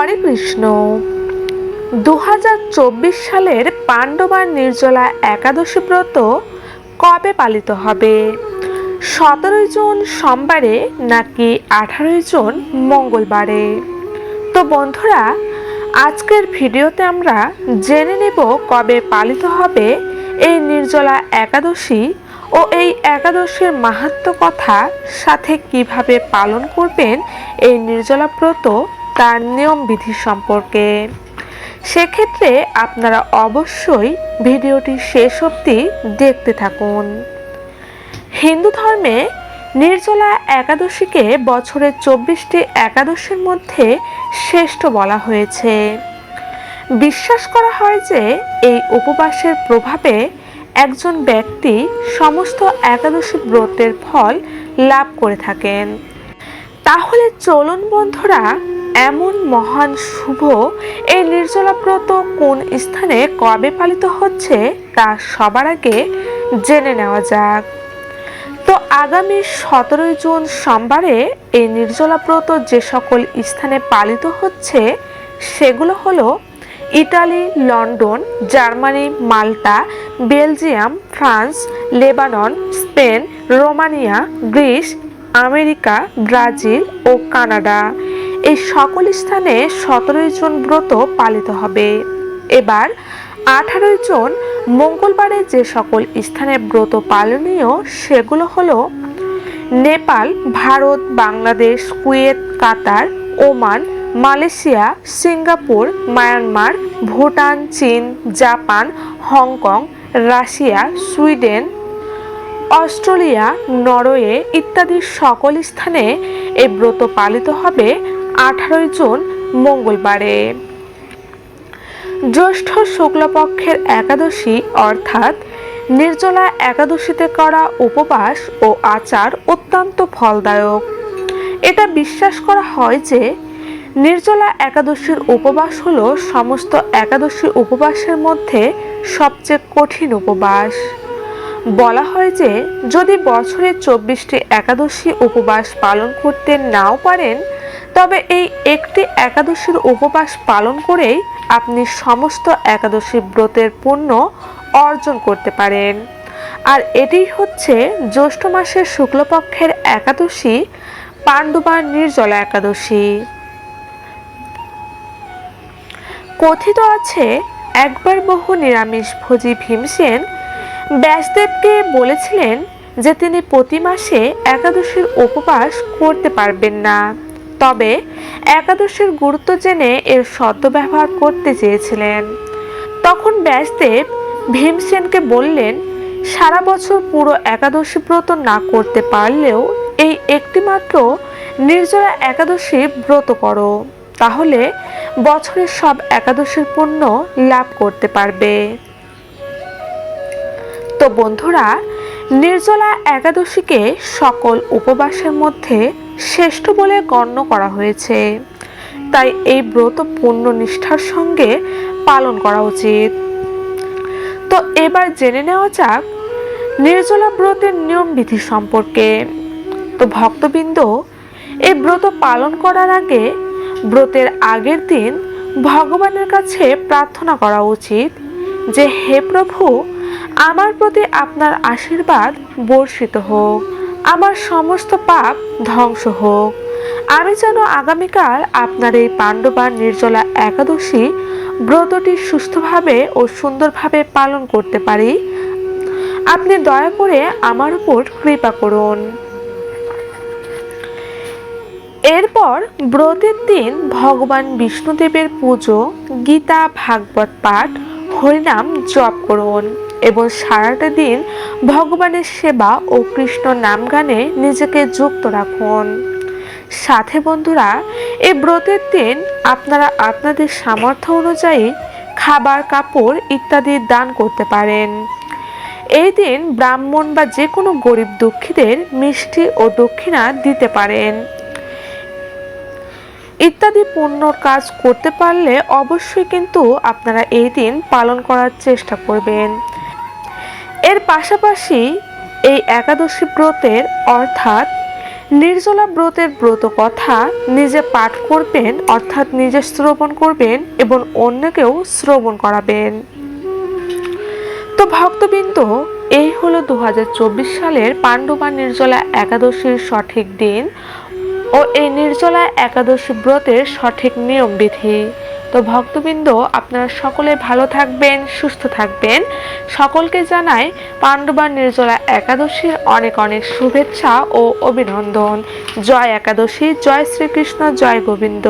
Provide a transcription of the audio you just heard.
হরে কৃষ্ণ। দু হাজার চব্বিশ সালের পাণ্ডবার নির্জলা একাদশী ব্রত কবে পালিত হবে? সতেরোই জুন সোমবারে নাকি আঠারোই জুন মঙ্গলবারে? তো বন্ধুরা, আজকের ভিডিওতে আমরা জেনে নেব কবে পালিত হবে এই নির্জলা একাদশী ও এই একাদশীর মাহাত্ম কথা সাথে কীভাবে পালন করবেন এই নির্জলা ব্রত তার নিয়ম বিধি সম্পর্কে। সেক্ষেত্রে আপনারা অবশ্যই ভিডিওটি শেষ অবধি দেখতে থাকুন। হিন্দু ধর্মে নির্জলা একাদশীকে বছরের চব্বিশটি একাদশীর মধ্যে শ্রেষ্ঠ বলা হয়েছে। বিশ্বাস করা হয় যে এই উপবাসের প্রভাবে একজন ব্যক্তি সমস্ত একাদশী ব্রতের ফল লাভ করে থাকেন। তাহলে চলুন বন্ধুরা এমন মহান শুভ এই নির্জলা ব্রত কোন স্থানে কবে পালিত হচ্ছে তা সবার আগে জেনে নেওয়া যাক। তো আগামী সতেরোই জুন সোমবারে এই নির্জলা ব্রত যে সকল স্থানে পালিত হচ্ছে, সেগুলো হলো Italy, London, Germany, Malta, Belgium, France, Lebanon, Spain, Romania, Greece, America, Brazil ও কানাডা। এই সকল স্থানে সতেরোই জুন ব্রত পালিত হবে। এবার আঠারোই জুন মঙ্গলবারে যে সকল স্থানে ব্রত পালনীয়, সেগুলো হলো Nepal, Bharat, Bangladesh, Kuwait, Qatar, Oman, Malaysia, Singapore, Myanmar, Bhutan, চীন, Japan, Hong Kong, Russia, Sweden, Australia, Norway ইত্যাদি সকল স্থানে এই ব্রত পালিত হবে। আঠারোই জুন মঙ্গলবারে। জ্যৈষ্ঠ শুক্লপক্ষের একাদশী অর্থাৎ নির্জলা একাদশীতে করা উপবাস ও আচার অত্যন্ত ফলদায়ক। এটা বিশ্বাস করা হয় যে নির্জলা একাদশীর উপবাস হলো সমস্ত একাদশী উপবাসের মধ্যে সবচেয়ে কঠিন উপবাস। বলা হয় যে যদি বছরে চব্বিশটি একাদশী উপবাস পালন করতে নাও পারেন তবে এই একটি একাদশীর উপবাস পালন করেই আপনি সমস্ত একাদশী ব্রতের পুণ্য অর্জন করতে পারেন। আর এটি হচ্ছে জ্যৈষ্ঠ মাসের শুক্লপক্ষের একাদশী, পাণ্ডবার নির্জলা একাদশী। কথিত আছে, একবার বহু নিরামিষ ভোজী ভীমসেন ব্যাসদেবকে বলেছিলেন যে তিনি প্রতি মাসে একাদশীর উপবাস করতে পারবেন না। তবে একাদশীর গুরুত্ব জেনে এর সদ্ব্যবহার করতে চেয়েছিলেন। তখন ব্যাসদেব ভীমসেনকে বললেন, সারা বছর পুরো একাদশী ব্রত না করতে পারলেও এই একটিমাত্র নির্জলা একাদশী ব্রত করো। তাহলে বছরের সব একাদশীর পুণ্য লাভ করতে পারবে। তো বন্ধুরা, নির্জলা একাদশীকে সকল উপবাসের মধ্যে শ্রেষ্ঠ বলে গণ্য করা হয়েছে। তাই এই ব্রত পূর্ণ নিষ্ঠার সঙ্গে পালন করা উচিত। তো এবার জেনে নেওয়া যাক নির্জলা ব্রতের নিয়ম বিধি সম্পর্কে। তো ভক্তবৃন্দ, এই ব্রত পালন করার আগে ব্রতের আগের দিন ভগবানের কাছে প্রার্থনা করা উচিত যে, হে প্রভু, আমার প্রতি আপনার আশীর্বাদ বর্ষিত হোক। আমার সমস্ত পাপ ধ্বংস হোক। আমি যেন আগামীকাল আপনার এই পাণ্ডবার নির্জলা একাদশী ব্রতটি সুস্থভাবে ও সুন্দরভাবে পালন করতে পারি। আপনি দয়া করে আমার উপর কৃপা করুন। এরপর ব্রতের দিন ভগবান বিষ্ণুদেবের পুজো, গীতা, ভাগবত পাঠ, হরিনাম জপ করুন। এবং সারাটা দিন ভগবানের সেবা ও কৃষ্ণ নাম গানে নিজেকে যুক্ত রাখুন। সাথে বন্ধুরা, এই ব্রতের দিন আপনারা আপনাদের সামর্থ্য অনুযায়ী খাবার, কাপড় ইত্যাদি দান করতে পারেন। এই দিন ব্রাহ্মণ বা যে কোনো গরিব দুঃখীদের মিষ্টি ও দক্ষিণা দিতে পারেন। ইত্যাদি পুণ্যর কাজ করতে পারলে অবশ্যই কিন্তু আপনারা এই দিন পালন করার চেষ্টা করবেন। এর পাশাপাশি এই একাদশী ব্রতের অর্থাৎ নির্জলা ব্রতের ব্রত কথা নিজে পাঠ করবেন, অর্থাৎ নিজে শ্রবণ করবেন এবং অন্যকেও শ্রবণ করাবেন। তো ভক্তবৃন্দ, এই হলো দু হাজার চব্বিশ সালের পাণ্ডবা নির্জলা একাদশীর সঠিক দিন ও এই নির্জলা একাদশী ব্রতের সঠিক নিয়ম বিধি তো ভক্তবৃন্দ, আপনারা সকলে ভালো থাকবেন, সুস্থ থাকবেন। সকলকে জানাই পাণ্ডবা নির্জলা একাদশীর অনেক অনেক শুভেচ্ছা ও অভিনন্দন। জয় একাদশী, জয় শ্রীকৃষ্ণ, জয় গোবিন্দ।